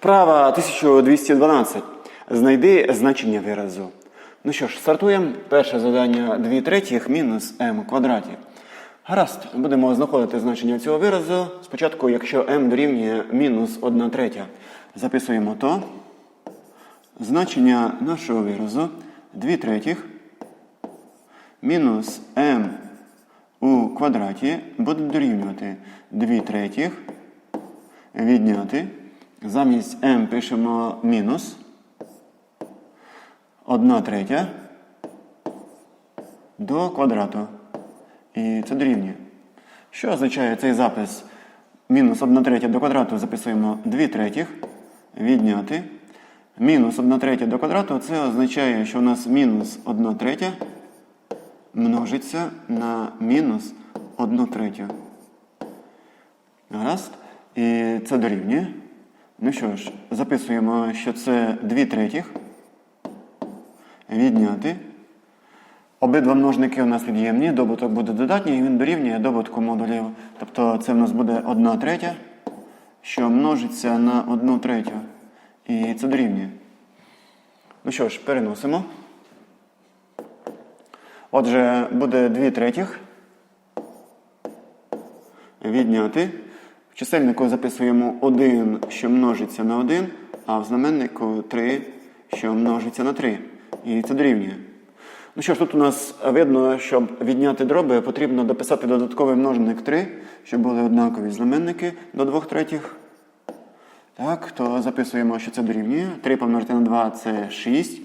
Вправа 1212. Знайди значення виразу. Ну що ж, стартуємо. Перше завдання 2 третіх мінус m квадраті. Гаразд, будемо знаходити значення цього виразу. Спочатку, якщо m дорівнює мінус 1 третя, записуємо то. Значення нашого виразу 2 третіх мінус m у квадраті буде дорівнювати 2 третіх відняти. Замість m пишемо мінус 1 третя до квадрату. І це дорівнює. Що означає цей запис? Мінус 1 третя до квадрату записуємо 2 третіх відняти. Мінус 1 третя до квадрату це означає, що у нас мінус 1 третя множиться на мінус 1 третю. Гаразд. І це дорівнює. Ну що ж, записуємо, що це 2 третіх. Відняти. Обидва множники у нас від'ємні, добуток буде додатній, і він дорівнює добутку модулів. Тобто це в нас буде 1 третя, що множиться на 1 третю. І це дорівнює. Ну що ж, переносимо. Отже, буде 2 третіх. Відняти. Чисельнику записуємо 1, що множиться на 1, а в знаменнику 3, що множиться на 3. І це дорівнює. Ну що ж, тут у нас видно, щоб відняти дроби, потрібно дописати додатковий множник 3, щоб були однакові знаменники до 2 третіх. Так, то записуємо, що це дорівнює. 3 помножити на 2 це 6.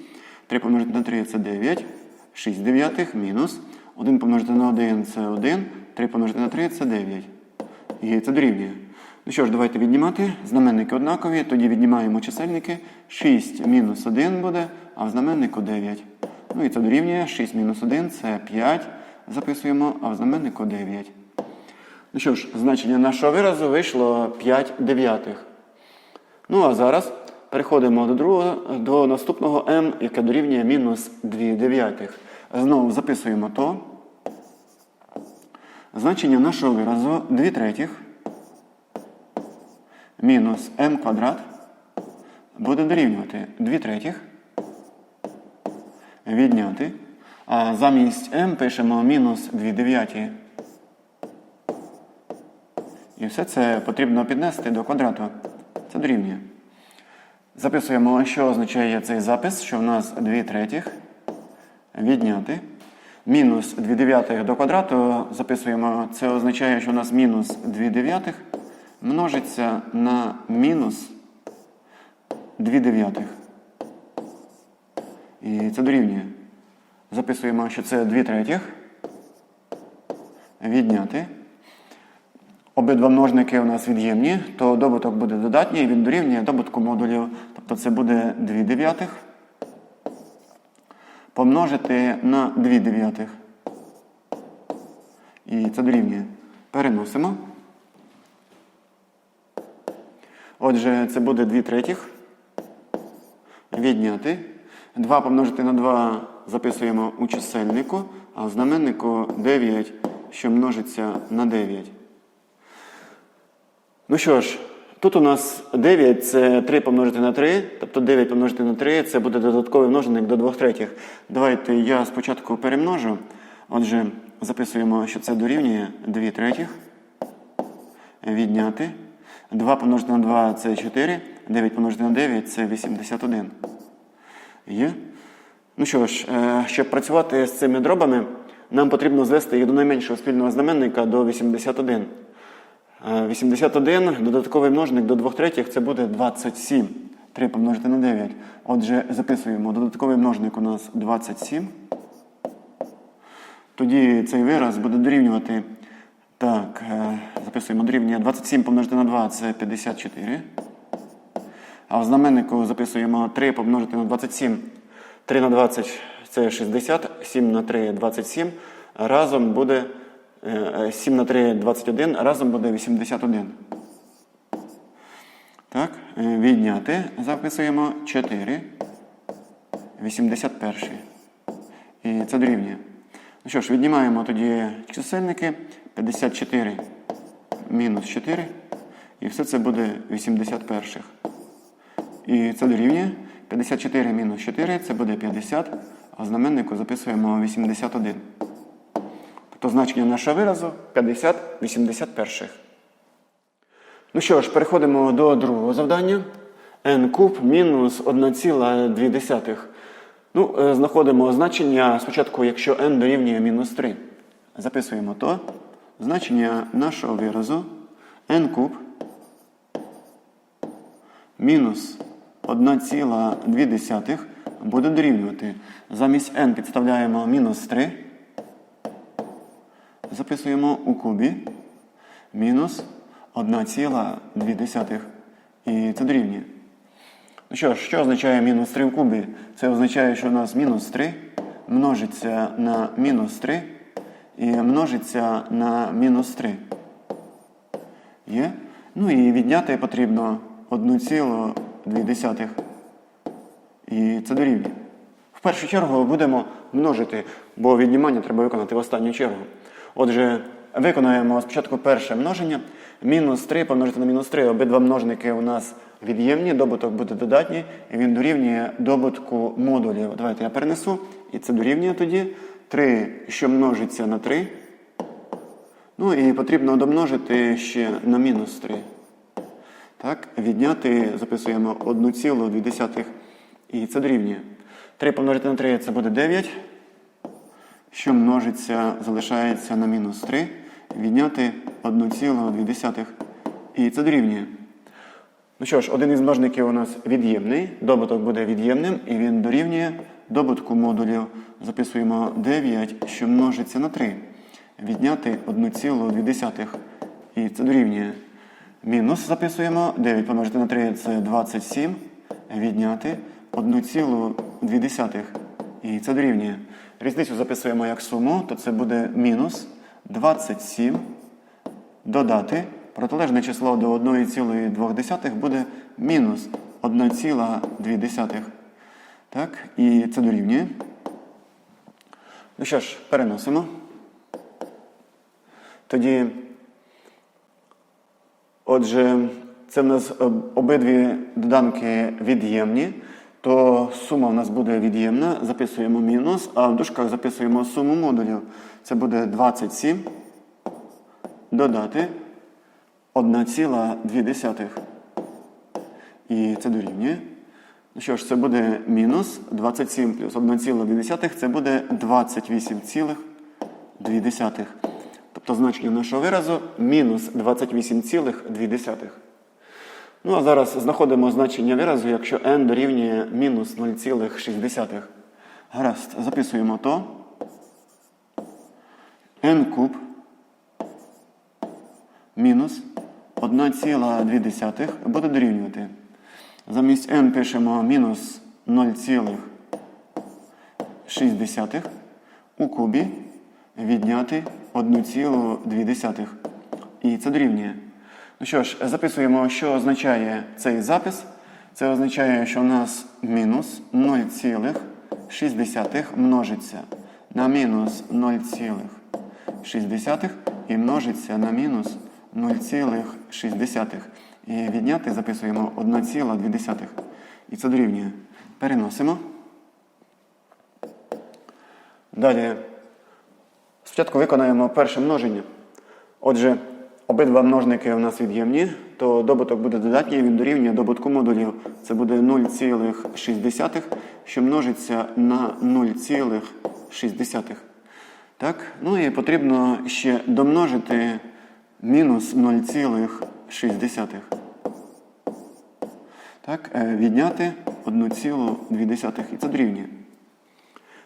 3 помножити на 3 це 9. 6 дев'ятих мінус. 1 помножити на 1 це 1. 3 помножити на 3 це 9. І це дорівнює. Ну що ж, давайте віднімати. Знаменники однакові, тоді віднімаємо чисельники. 6 мінус 1 буде, а в знаменнику 9. Ну і це дорівнює. 6 мінус 1 це 5. Записуємо, а в знаменнику 9. Ну що ж, значення нашого виразу вийшло 5 дев'ятих. Ну а зараз переходимо до другого, до наступного m, яке дорівнює мінус 2 дев'ятих. Знову записуємо то. Значення нашого виразу 2 третіх мінус m квадрат буде дорівнювати 2 третіх. Відняти. А замість m пишемо мінус 2 дев'яті. І все це потрібно піднести до квадрату. Це дорівнює. Записуємо, що означає цей запис, що в нас 2 третіх відняти. Мінус 2 дев'ятих до квадрату записуємо, це означає, що у нас мінус 2 дев'ятих множиться на мінус 2 дев'ятих. І це дорівнює. Записуємо, що це 2 третіх. Відняти. Обидва множники у нас від'ємні, то добуток буде додатній, він дорівнює добутку модулів. Тобто це буде 2 дев'ятих помножити на 2 дев'ятих. І це дорівнює. Переносимо. Отже, це буде 2 третіх. Відняти. 2 помножити на 2 записуємо у чисельнику, а в знаменнику 9, що множиться на 9. Ну що ж, тут у нас 9 це 3 помножити на 3, тобто 9 помножити на 3 це буде додатковий множник до 2 третіх. Давайте я спочатку перемножу. Отже, записуємо, що це дорівнює 2 третіх. Відняти. 2 помножити на 2 це 4, 9 помножити на 9 це 81. Є? Ну що ж, е, щоб працювати з цими дробами, нам потрібно звести їх до найменшого спільного знаменника до 81. 81, додатковий множник до 2 третіх це буде 27. 3 помножити на 9. Отже, записуємо, додатковий множник у нас 27. Тоді цей вираз буде дорівнювати. Так, е, записуємо дорівнює 27 помножити на 2 це 54. А в знаменнику записуємо 3 помножити на 27. 3 на 20 це 60, 7 на 3 27. Разом буде. 7 на 3 21, разом буде 81. Так, е, відняти. Записуємо 4. 81. І це дорівнює. Ну що ж, віднімаємо тоді чисельники. 54 мінус 4. І все це буде 81. І це дорівнює 54 мінус 4 це буде 50, а знаменнику записуємо 81. Тобто значення нашого виразу 50 81. Ну що ж, переходимо до другого завдання. n куб мінус 1,2. Ну, е, знаходимо значення спочатку, якщо n дорівнює мінус 3. Записуємо то. Значення нашого виразу n куб мінус 1,2 буде дорівнювати. Замість n підставляємо мінус 3. Записуємо у кубі мінус 1,2. І це дорівнює. Ну що ж, що означає мінус 3 в кубі? Це означає, що у нас мінус 3 множиться на мінус 3 і множиться на мінус 3. Є? Ну і відняти потрібно 1,2. І це дорівнює. В першу чергу будемо множити, бо віднімання треба виконати в останню чергу. Отже, виконаємо спочатку перше множення. Мінус 3 помножити на мінус 3. Обидва множники у нас від'ємні, добуток буде додатній, і він дорівнює добутку модулів. Давайте я перенесу. І це дорівнює тоді 3, що множиться на 3. Ну і потрібно домножити ще на мінус 3. Так, відняти записуємо 1,2. І це дорівнює. 3 помножити на 3 це буде 9. Що множиться, залишається на мінус 3. Відняти 1,2. І це дорівнює. Ну що ж, один із множників у нас від'ємний. Добуток буде від'ємним, і він дорівнює добутку модулів. Записуємо 9, що множиться на 3. Відняти 1,2. І це дорівнює. Мінус записуємо 9 помножити на 3 це 27. Відняти 1,2. І це дорівнює. Різницю записуємо як суму, то це буде мінус 27. Додати. Протилежне число до 1,2 буде мінус 1,2. Так, і це дорівнює. Ну що ж, переносимо. Тоді, отже, це в нас обидві доданки від'ємні, то сума в нас буде від'ємна, записуємо мінус, а в дужках записуємо суму модулів. Це буде 27 додати 1,2. І це дорівнює. Ну що ж, це буде мінус 27 плюс 1,2, це буде 28,2. Тобто значення нашого виразу мінус 28,2. Ну, а зараз знаходимо значення виразу, якщо n дорівнює мінус 0,6. Гаразд, записуємо то. n куб мінус 1,2 буде дорівнювати. Замість n пишемо мінус 0,6 у кубі відняти 1,2. І це дорівнює. Ну що ж, записуємо, що означає цей запис. Це означає, що у нас мінус 0,6 множиться на мінус 0,6 і множиться на мінус 0,6. І відняти записуємо 1,2. І це дорівнює. Переносимо. Далі. Спочатку виконаємо перше множення. Отже, обидва множники у нас від'ємні, то добуток буде додатній, він дорівнює добутку модулів. Це буде 0,6, що множиться на 0,6. Так? Ну і потрібно ще домножити мінус 0,6. Так, е, відняти 1,2. І це дорівнює.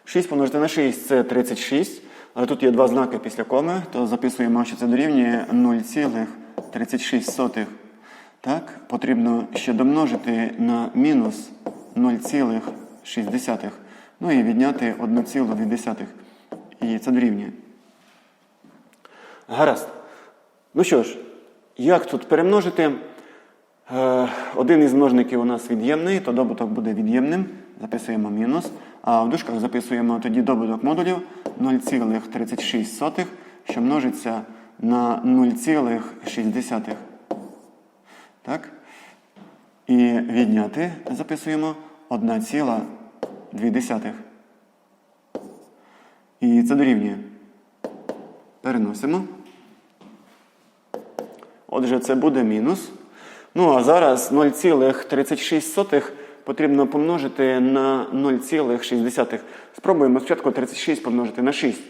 6 помножити на 6 це 36. Але тут є два знаки після коми, то записуємо, що це дорівнює 0,36. Так, потрібно ще домножити на мінус 0,6. Ну і відняти 1,2. І це дорівнює. Гаразд. Ну що ж, як тут перемножити? Е, один із множників у нас від'ємний, то добуток буде від'ємним. Записуємо мінус. А в дужках записуємо тоді добуток модулів 0,36, що множиться на 0,6. Так? І відняти записуємо 1,2. І це дорівнює. Переносимо. Отже, це буде мінус. Ну, а зараз 0,36 потрібно помножити на 0,6. Спробуємо спочатку 36 помножити на 6.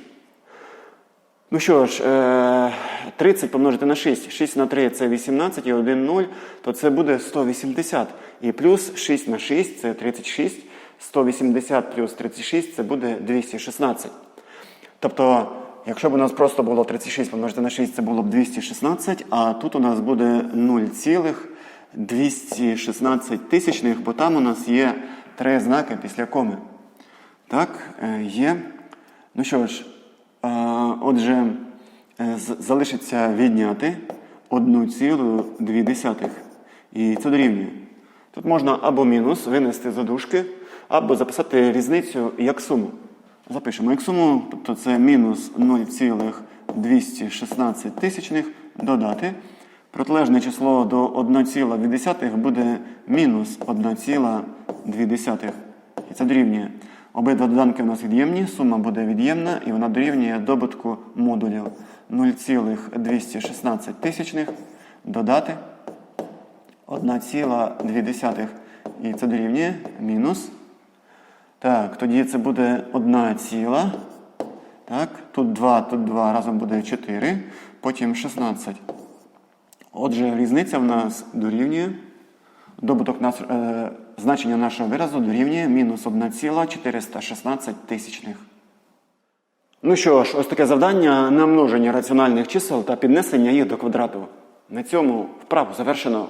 Ну що ж, е, 30 помножити на 6. 6 на 3 це 18 і 1 0, то це буде 180. І плюс 6 на 6 це 36. 180 плюс 36 це буде 216. Тобто, якщо б у нас просто було 36 помножити на 6, це було б 216, а тут у нас буде 0,216 тисячних, бо там у нас є три знаки після коми. Так, е, є. Ну що ж, е, отже, е, залишиться відняти 1,2. І це дорівнює. Тут можна або мінус винести за дужки, або записати різницю як суму. Запишемо як суму, тобто це мінус 0,216 тисячних додати. Протилежне число до 1,2 буде мінус 1,2. І це дорівнює. Обидва доданки у нас від'ємні, сума буде від'ємна і вона дорівнює добутку модулів 0,216 тисячних додати 1,2. І це дорівнює мінус. Так, тоді це буде 1 ціла. Так, тут 2, тут 2, разом буде 4, потім 16. Отже, різниця в нас дорівнює. Добуток нас, е, значення нашого виразу дорівнює мінус 1,416 тисячних. Ну що ж, ось таке завдання на множення раціональних чисел та піднесення їх до квадрату. На цьому вправу завершено.